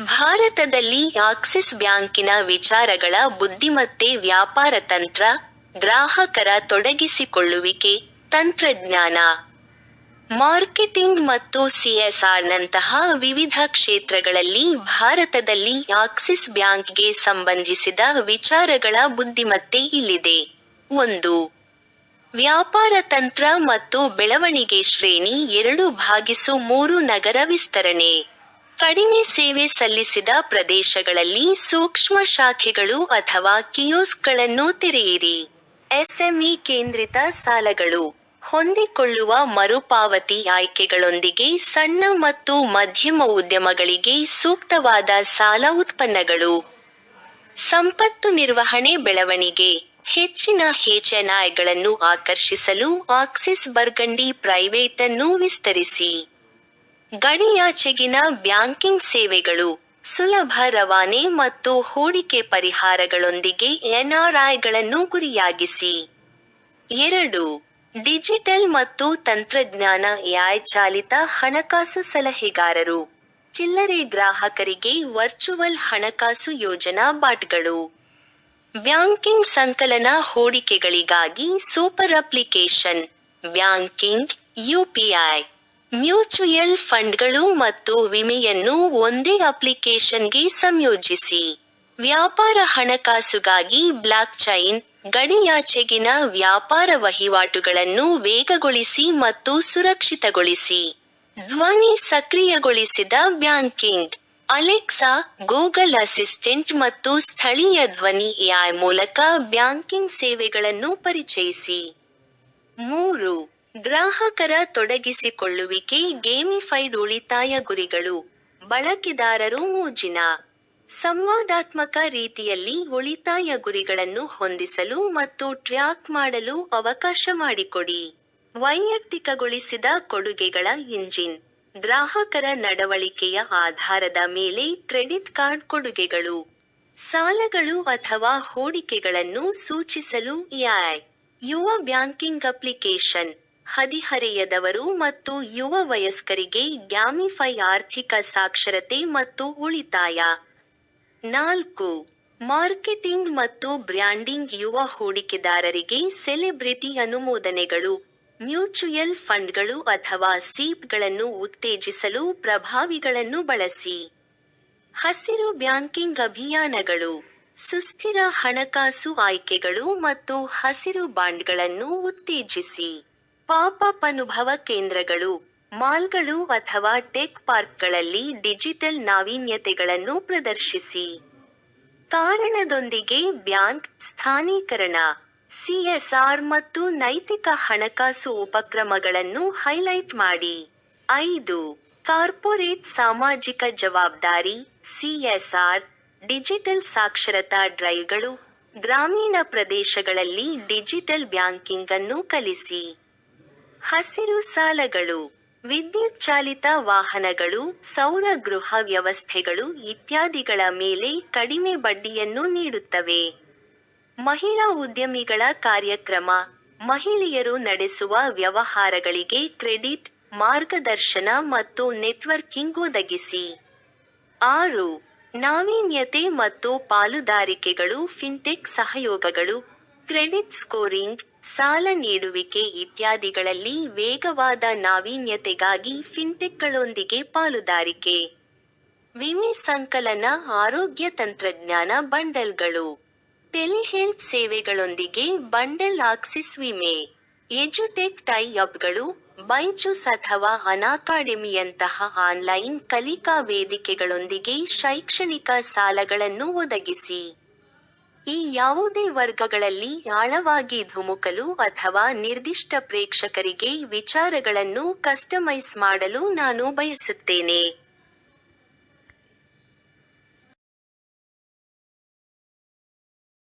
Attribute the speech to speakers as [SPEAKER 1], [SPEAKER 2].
[SPEAKER 1] ಭಾರತದಲ್ಲಿ ಆಕ್ಸಿಸ್ ಬ್ಯಾಂಕಿನ ವಿಚಾರಗಳ ಬುದ್ಧಿಮತ್ತೆ ವ್ಯಾಪಾರ ತಂತ್ರ, ಗ್ರಾಹಕರ ತೊಡಗಿಸಿಕೊಳ್ಳುವಿಕೆ, ತಂತ್ರಜ್ಞಾನ, ಮಾರ್ಕೆಟಿಂಗ್ ಮತ್ತು ಸಿಎಸ್ಆರ್ ನಂತಹ ವಿವಿಧ ಕ್ಷೇತ್ರಗಳಲ್ಲಿ ಭಾರತದಲ್ಲಿ ಆಕ್ಸಿಸ್ ಬ್ಯಾಂಕ್ಗೆ ಸಂಬಂಧಿಸಿದ ವಿಚಾರಗಳ ಬುದ್ಧಿಮತ್ತೆ ಇಲ್ಲಿದೆ. ಒಂದು ವ್ಯಾಪಾರ ತಂತ್ರ ಮತ್ತು ಬೆಳವಣಿಗೆ ಶ್ರೇಣಿ ಎರಡು ಭಾಗಿಸು ಮೂರು ನಗರ ವಿಸ್ತರಣೆ. ಕಡಿಮೆ ಸೇವೆ ಸಲ್ಲಿಸಿದ ಪ್ರದೇಶಗಳಲ್ಲಿ ಸೂಕ್ಷ್ಮ ಶಾಖೆಗಳು ಅಥವಾ ಕಿಯೋಸ್ಕ್ಗಳನ್ನು ತೆರೆಯಿರಿ. ಎಸ್ಎಂಇ ಕೇಂದ್ರಿತ ಸಾಲಗಳು. ಹೊಂದಿಕೊಳ್ಳುವ ಮರುಪಾವತಿ ಆಯ್ಕೆಗಳೊಂದಿಗೆ ಸಣ್ಣ ಮತ್ತು ಮಧ್ಯಮ ಉದ್ಯಮಗಳಿಗೆ ಸೂಕ್ತವಾದ ಸಾಲ ಉತ್ಪನ್ನಗಳು. ಸಂಪತ್ತು ನಿರ್ವಹಣೆ ಬೆಳವಣಿಗೆ. ಹೆಚ್ಚಿನ ಹೆಚ್ಎನ್ಐಗಳನ್ನು ಆಕರ್ಷಿಸಲು ಆಕ್ಸಿಸ್ ಬರ್ಗಂಡಿ ಪ್ರೈವೇಟ್ ಅನ್ನು ವಿಸ್ತರಿಸಿ. ಗಡಿಯಾಚೆಗಿನ ಬ್ಯಾಂಕಿಂಗ್ ಸೇವೆಗಳು. ಸುಲಭ ರವಾನೆ ಮತ್ತು ಹೂಡಿಕೆ ಪರಿಹಾರಗಳೊಂದಿಗೆ ಎನ್ಆರ್ಐಗಳನ್ನು ಗುರಿಯಾಗಿಸಿ. ಎರಡು ಡಿಜಿಟಲ್ ಮತ್ತು ತಂತ್ರಜ್ಞಾನ ಎಐ ಚಾಲಿತ ಹಣಕಾಸು ಸಲಹೆಗಾರರು. ಚಿಲ್ಲರೆ ಗ್ರಾಹಕರಿಗೆ ವರ್ಚುವಲ್ ಹಣಕಾಸು ಯೋಜನಾ ಬಾಟ್ಗಳು. ಬ್ಯಾಂಕಿಂಗ್ ಸಂಕಲನ ಹೂಡಿಕೆಗಳಿಗಾಗಿ super application. Banking, UPI, mutual ಫಂಡ್ಗಳು ಮತ್ತು ವಿಮೆಯನ್ನು ಒಂದೇ ಅಪ್ಲಿಕೇಶನ್ಗೆ ಸಂಯೋಜಿಸಿ. ವ್ಯಾಪಾರ ಹಣಕಾಸುಗಾಗಿ ಬ್ಲಾಕ್ಚೈನ್, ಗಡಿಯಾಚೆಗಿನ ವ್ಯಾಪಾರ ವಹಿವಾಟುಗಳನ್ನು ವೇಗಗೊಳಿಸಿ ಮತ್ತು ಸುರಕ್ಷಿತಗೊಳಿಸಿ. ಧ್ವನಿ ಸಕ್ರಿಯಗೊಳಿಸಿದ ಬ್ಯಾಂಕಿಂಗ್. ಅಲೆಕ್ಸಾ, ಗೂಗಲ್ ಅಸಿಸ್ಟೆಂಟ್ ಮತ್ತು ಸ್ಥಳೀಯ ಧ್ವನಿ ಎಐ ಮೂಲಕ ಬ್ಯಾಂಕಿಂಗ್ ಸೇವೆಗಳನ್ನು ಪರಿಚಯಿಸಿ. ಮೂರು ಗ್ರಾಹಕರ ತೊಡಗಿಸಿಕೊಳ್ಳುವಿಕೆ ಗೇಮಿಫೈಡ್ ಉಳಿತಾಯ ಗುರಿಗಳು. ಬಳಕೆದಾರರು ಮೋಜಿನ ಸಂವಾದಾತ್ಮಕ ರೀತಿಯಲ್ಲಿ ಉಳಿತಾಯ ಗುರಿಗಳನ್ನು ಹೊಂದಿಸಲು ಮತ್ತು ಟ್ರ್ಯಾಕ್ ಮಾಡಲು ಅವಕಾಶ ಮಾಡಿಕೊಡಿ. ವೈಯಕ್ತಿಕಗೊಳಿಸಿದ ಕೊಡುಗೆಗಳ ಇಂಜಿನ್ ಗ್ರಾಹಕರ ನಡವಳಿಕೆಯ ಆಧಾರದ ಮೇಲೆ ಕ್ರೆಡಿಟ್ ಕಾರ್ಡ್ ಕೊಡುಗೆಗಳು, ಸಾಲಗಳು ಅಥವಾ ಹೂಡಿಕೆಗಳನ್ನು ಸೂಚಿಸಲು ಯಾಯ್ ಯುವ ಬ್ಯಾಂಕಿಂಗ್ ಅಪ್ಲಿಕೇಶನ್. ಹದಿಹರೆಯದವರು ಮತ್ತು ಯುವ ವಯಸ್ಕರಿಗೆ ಗ್ಯಾಮಿಫೈ ಆರ್ಥಿಕ ಸಾಕ್ಷರತೆ ಮತ್ತು ಉಳಿತಾಯ. ನಾಲ್ಕು ಮಾರ್ಕೆಟಿಂಗ್ ಮತ್ತು ಬ್ರ್ಯಾಂಡಿಂಗ್ ಯುವ ಹೂಡಿಕೆದಾರರಿಗೆ ಸೆಲೆಬ್ರಿಟಿ ಅನುಮೋದನೆಗಳು, ಮ್ಯೂಚುಯಲ್ ಫಂಡ್ಗಳು ಅಥವಾ ಸೀಪ್ಗಳನ್ನು ಉತ್ತೇಜಿಸಲು ಪ್ರಭಾವಿಗಳನ್ನು ಬಳಸಿ. ಹಸಿರು ಬ್ಯಾಂಕಿಂಗ್ ಅಭಿಯಾನಗಳು. ಸುಸ್ಥಿರ ಹಣಕಾಸು ಆಯ್ಕೆಗಳು ಮತ್ತು ಹಸಿರು ಬಾಂಡ್ಗಳನ್ನು ಉತ್ತೇಜಿಸಿ. ಪಾಪ್-ಅಪ್ ಅನುಭವ ಕೇಂದ್ರಗಳು, ಮಾಲ್ಗಳು ಅಥವಾ ಟೆಕ್ ಪಾರ್ಕ್ಗಳಲ್ಲಿ ಡಿಜಿಟಲ್ ನಾವೀನ್ಯತೆಗಳನ್ನು ಪ್ರದರ್ಶಿಸಿ. ಕಾರಣದೊಂದಿಗೆ ಬ್ಯಾಂಕ್ ಸ್ಥಾನೀಕರಣ. ಸಿಎಸ್ಆರ್ ಮತ್ತು ನೈತಿಕ ಹಣಕಾಸು ಉಪಕ್ರಮಗಳನ್ನು ಹೈಲೈಟ್ ಮಾಡಿ. ಐದು ಕಾರ್ಪೊರೇಟ್ ಸಾಮಾಜಿಕ ಜವಾಬ್ದಾರಿ ಸಿಎಸ್ಆರ್, ಡಿಜಿಟಲ್ ಸಾಕ್ಷರತಾ ಡ್ರೈವ್ಗಳು, ಗ್ರಾಮೀಣ ಪ್ರದೇಶಗಳಲ್ಲಿ ಡಿಜಿಟಲ್ ಬ್ಯಾಂಕಿಂಗ್ ಅನ್ನು ಕಲಿಸಿ. ಹಸಿರು ಸಾಲಗಳು. ವಿದ್ಯುತ್ ಚಾಲಿತ ವಾಹನಗಳು, ಸೌರ ಗೃಹ ವ್ಯವಸ್ಥೆಗಳು ಇತ್ಯಾದಿಗಳ ಮೇಲೆ ಕಡಿಮೆ ಬಡ್ಡಿಯನ್ನು ನೀಡುತ್ತವೆ. ಮಹಿಳಾ ಉದ್ಯಮಿಗಳ ಕಾರ್ಯಕ್ರಮ. ಮಹಿಳೆಯರು ನಡೆಸುವ ವ್ಯವಹಾರಗಳಿಗೆ ಕ್ರೆಡಿಟ್, ಮಾರ್ಗದರ್ಶನ ಮತ್ತು ನೆಟ್ವರ್ಕಿಂಗ್ ಒದಗಿಸಿ. ಆರು ನಾವೀನ್ಯತೆ ಮತ್ತು ಪಾಲುದಾರಿಕೆಗಳು ಫಿನ್ಟೆಕ್ ಸಹಯೋಗಗಳು, ಕ್ರೆಡಿಟ್ ಸ್ಕೋರಿಂಗ್, ಸಾಲ ನೀಡುವಿಕೆ ಇತ್ಯಾದಿಗಳಲ್ಲಿ ವೇಗವಾದ ನಾವೀನ್ಯತೆಗಾಗಿ ಫಿನ್ಟೆಕ್ಗಳೊಂದಿಗೆ ಪಾಲುದಾರಿಕೆ. ವಿಮೆ ಸಂಕಲನ ಆರೋಗ್ಯ ತಂತ್ರಜ್ಞಾನ ಬಂಡಲ್ಗಳು. ಟೆಲಿಹೆಲ್ತ್ ಸೇವೆಗಳೊಂದಿಗೆ ಬಂಡಲ್ ಆಕ್ಸಿಸ್ ವಿಮೆ. ಎಜುಟೆಕ್ ಟೈ-ಅಪ್ಗಳು, ಅಥವಾ ಅನಾಕಾಡೆಮಿಯಂತಹ ಆನ್ಲೈನ್ ಕಲಿಕಾ ವೇದಿಕೆಗಳೊಂದಿಗೆ ಶೈಕ್ಷಣಿಕ ಸಾಲಗಳನ್ನು ಒದಗಿಸಿ. ಈ ಯಾವುದೇ ವರ್ಗಗಳಲ್ಲಿ ಆಳವಾಗಿ ಧುಮುಕಲು ಅಥವಾ ನಿರ್ದಿಷ್ಟ ಪ್ರೇಕ್ಷಕರಿಗೆ ವಿಚಾರಗಳನ್ನು ಕಸ್ಟಮೈಸ್ ಮಾಡಲು ನಾನು ಬಯಸುತ್ತೇನೆ.